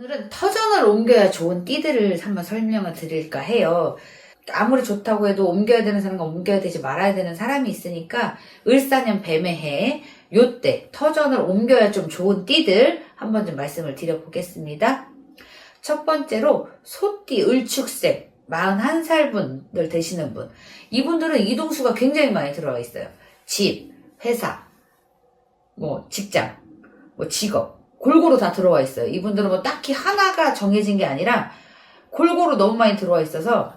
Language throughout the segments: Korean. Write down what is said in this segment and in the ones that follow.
오늘은 터전을 옮겨야 좋은 띠들을 한번 설명을 드릴까 해요. 아무리 좋다고 해도 옮겨야 되는 사람과 옮겨야 되지 말아야 되는 사람이 있으니까 을사년 뱀의 해 요때 터전을 옮겨야 좀 좋은 띠들 한번 좀 말씀을 드려보겠습니다. 첫 번째로 소띠 을축생 41살 분들 되시는 분 이분들은 이동수가 굉장히 많이 들어가 있어요. 집, 회사, 뭐 직장, 뭐 직업 골고루 다 들어와 있어요. 이분들은 뭐 딱히 하나가 정해진 게 아니라 골고루 너무 많이 들어와 있어서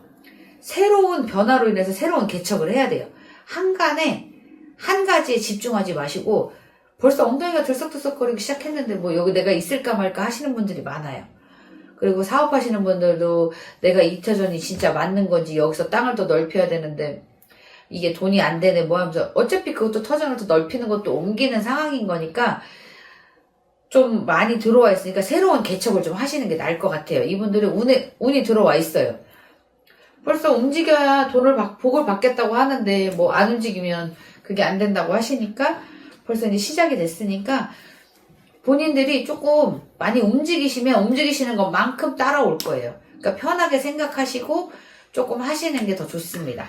새로운 변화로 인해서 새로운 개척을 해야 돼요. 한간에 한 가지에 집중하지 마시고 벌써 엉덩이가 들썩들썩거리기 시작했는데 뭐 여기 내가 있을까 말까 하시는 분들이 많아요. 그리고 사업하시는 분들도 내가 이터전이 진짜 맞는 건지 여기서 땅을 더 넓혀야 되는데 이게 돈이 안 되네 뭐 하면서 어차피 그것도 터전을 더 넓히는 것도 옮기는 상황인 거니까 좀 많이 들어와 있으니까 새로운 개척을 좀 하시는 게 나을 것 같아요. 이분들은 운에, 운이 들어와 있어요. 벌써 움직여야 돈을 받, 복을 받겠다고 하는데 뭐 안 움직이면 그게 안 된다고 하시니까 벌써 이제 시작이 됐으니까 본인들이 조금 많이 움직이시면 움직이시는 것만큼 따라올 거예요. 그러니까 편하게 생각하시고 조금 하시는 게 더 좋습니다.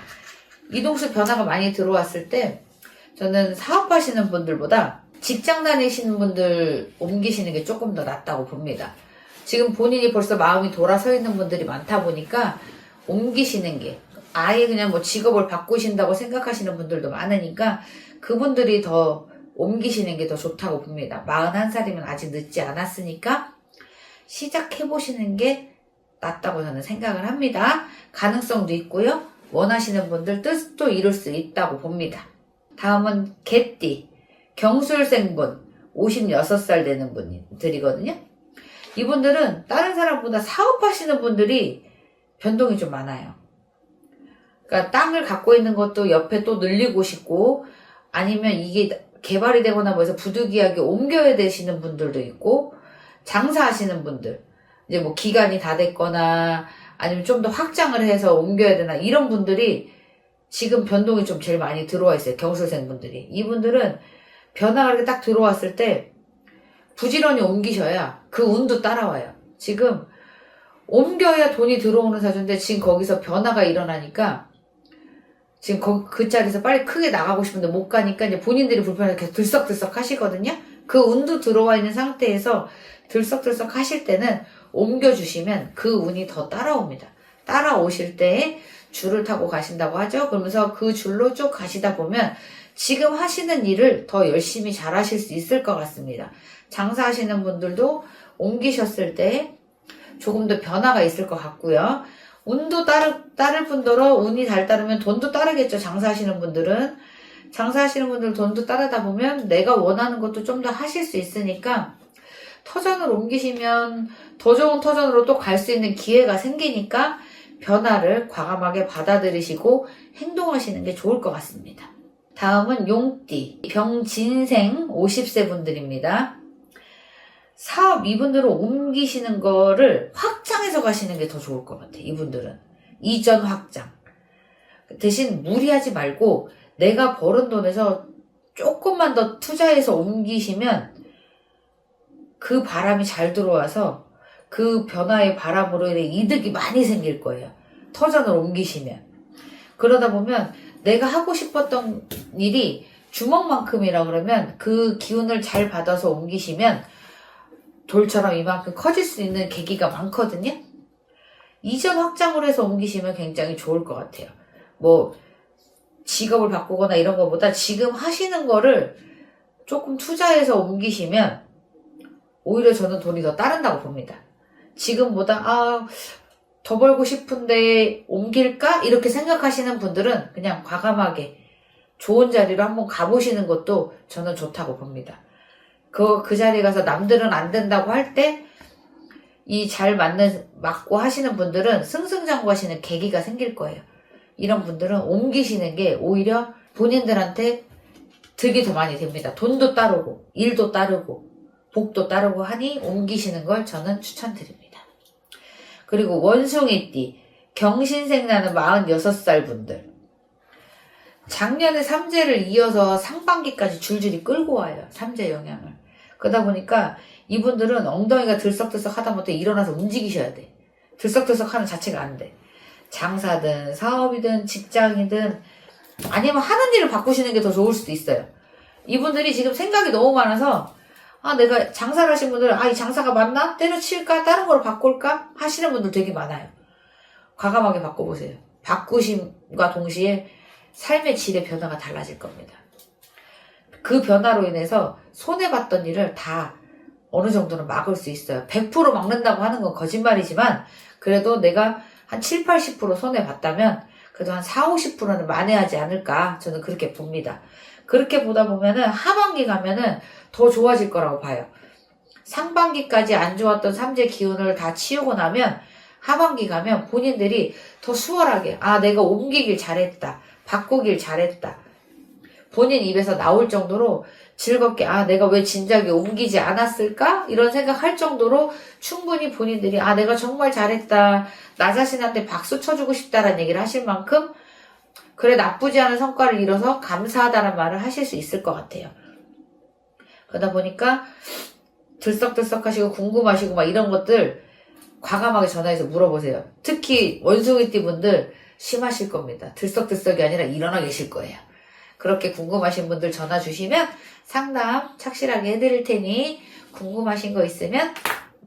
이동수 변화가 많이 들어왔을 때 저는 사업하시는 분들보다 직장 다니시는 분들 옮기시는 게 조금 더 낫다고 봅니다. 지금 본인이 벌써 마음이 돌아서 있는 분들이 많다 보니까 옮기시는 게 아예 그냥 뭐 직업을 바꾸신다고 생각하시는 분들도 많으니까 그분들이 더 옮기시는 게 더 좋다고 봅니다. 41살이면 아직 늦지 않았으니까 시작해보시는 게 낫다고 저는 생각을 합니다. 가능성도 있고요. 원하시는 분들 뜻도 이룰 수 있다고 봅니다. 다음은 개띠, 경술생분, 56살 되는 분들이거든요. 이분들은 다른 사람보다 사업하시는 분들이 변동이 좀 많아요. 그러니까 땅을 갖고 있는 것도 옆에 또 늘리고 싶고 아니면 이게 개발이 되거나 뭐 해서 부득이하게 옮겨야 되시는 분들도 있고 장사하시는 분들 이제 뭐 기간이 다 됐거나 아니면 좀 더 확장을 해서 옮겨야 되나 이런 분들이 지금 변동이 좀 제일 많이 들어와 있어요. 경술생 분들이. 이분들은 변화가 이렇게 딱 들어왔을 때 부지런히 옮기셔야 그 운도 따라와요. 지금 옮겨야 돈이 들어오는 사주인데 지금 거기서 변화가 일어나니까 지금 거- 그 자리에서 빨리 크게 나가고 싶은데 못 가니까 이제 본인들이 불편해서 계속 들썩들썩 하시거든요. 그 운도 들어와 있는 상태에서 들썩들썩 하실 때는 옮겨주시면 그 운이 더 따라옵니다. 따라오실 때 줄을 타고 가신다고 하죠. 그러면서 그 줄로 쭉 가시다 보면 지금 하시는 일을 더 열심히 잘 하실 수 있을 것 같습니다. 장사하시는 분들도 옮기셨을 때 조금 더 변화가 있을 것 같고요. 운도 따르, 따를 뿐더러 운이 잘 따르면 돈도 따르겠죠. 장사하시는 분들은. 장사하시는 분들 돈도 따르다 보면 내가 원하는 것도 좀 더 하실 수 있으니까 터전을 옮기시면 더 좋은 터전으로 또 갈 수 있는 기회가 생기니까 변화를 과감하게 받아들이시고 행동하시는 게 좋을 것 같습니다. 다음은 용띠, 병진생 50세 분들입니다. 사업 이분들은 옮기시는 거를 확장해서 가시는 게 더 좋을 것 같아요. 이분들은. 이전 확장. 대신 무리하지 말고 내가 벌은 돈에서 조금만 더 투자해서 옮기시면 그 바람이 잘 들어와서 그 변화의 바람으로 인해 이득이 많이 생길 거예요. 터전을 옮기시면. 그러다 보면 내가 하고 싶었던 일이 주먹만큼이라 그러면 그 기운을 잘 받아서 옮기시면 돌처럼 이만큼 커질 수 있는 계기가 많거든요. 이전 확장을 해서 옮기시면 굉장히 좋을 것 같아요. 뭐 직업을 바꾸거나 이런 것보다 지금 하시는 거를 조금 투자해서 옮기시면 오히려 저는 돈이 더 따른다고 봅니다. 지금보다 아, 더 벌고 싶은데 옮길까? 이렇게 생각하시는 분들은 그냥 과감하게 좋은 자리로 한번 가보시는 것도 저는 좋다고 봅니다. 그, 그 자리에 가서 남들은 안 된다고 할 때, 이 잘 맞는, 맞고 하시는 분들은 승승장구 하시는 계기가 생길 거예요. 이런 분들은 옮기시는 게 오히려 본인들한테 득이 더 많이 됩니다. 돈도 따르고, 일도 따르고, 복도 따르고 하니 옮기시는 걸 저는 추천드립니다. 그리고 원숭이띠, 경신생 나는 46살 분들. 작년에 삼재를 이어서 상반기까지 줄줄이 끌고 와요. 삼재 영향을. 그러다 보니까 이분들은 엉덩이가 들썩들썩 하다 못해 일어나서 움직이셔야 돼. 들썩들썩 하는 자체가 안 돼. 장사든 사업이든 직장이든 아니면 하는 일을 바꾸시는 게 더 좋을 수도 있어요. 이분들이 지금 생각이 너무 많아서 아 내가 장사를 하신 분들은 아 이 장사가 맞나? 때려칠까? 다른 걸로 바꿀까? 하시는 분들 되게 많아요. 과감하게 바꿔보세요. 바꾸심과 동시에 삶의 질의 변화가 달라질 겁니다. 그 변화로 인해서 손해봤던 일을 다 어느 정도는 막을 수 있어요. 100% 막는다고 하는 건 거짓말이지만 그래도 내가 한 7, 80% 손해봤다면 그래도 한 4, 50%는 만회하지 않을까 저는 그렇게 봅니다. 그렇게 보다 보면은 하반기 가면은 더 좋아질 거라고 봐요. 상반기까지 안 좋았던 삼재 기운을 다 치우고 나면 하반기 가면 본인들이 더 수월하게 아 내가 옮기길 잘했다 바꾸길 잘했다 본인 입에서 나올 정도로 즐겁게 아 내가 왜 진작에 옮기지 않았을까 이런 생각할 정도로 충분히 본인들이 아 내가 정말 잘했다 나 자신한테 박수 쳐주고 싶다라는 얘기를 하실 만큼 그래 나쁘지 않은 성과를 이뤄서 감사하다는 말을 하실 수 있을 것 같아요 그러다 보니까 들썩들썩하시고 궁금하시고 막 이런 것들 과감하게 전화해서 물어보세요. 특히 원숭이띠 분들 심하실 겁니다. 들썩들썩이 아니라 일어나 계실 거예요. 그렇게 궁금하신 분들 전화 주시면 상담 착실하게 해드릴 테니 궁금하신 거 있으면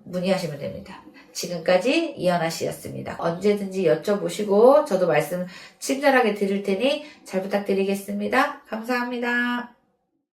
문의하시면 됩니다. 지금까지 이현아 씨였습니다. 언제든지 여쭤보시고 저도 말씀 친절하게 드릴 테니 잘 부탁드리겠습니다. 감사합니다.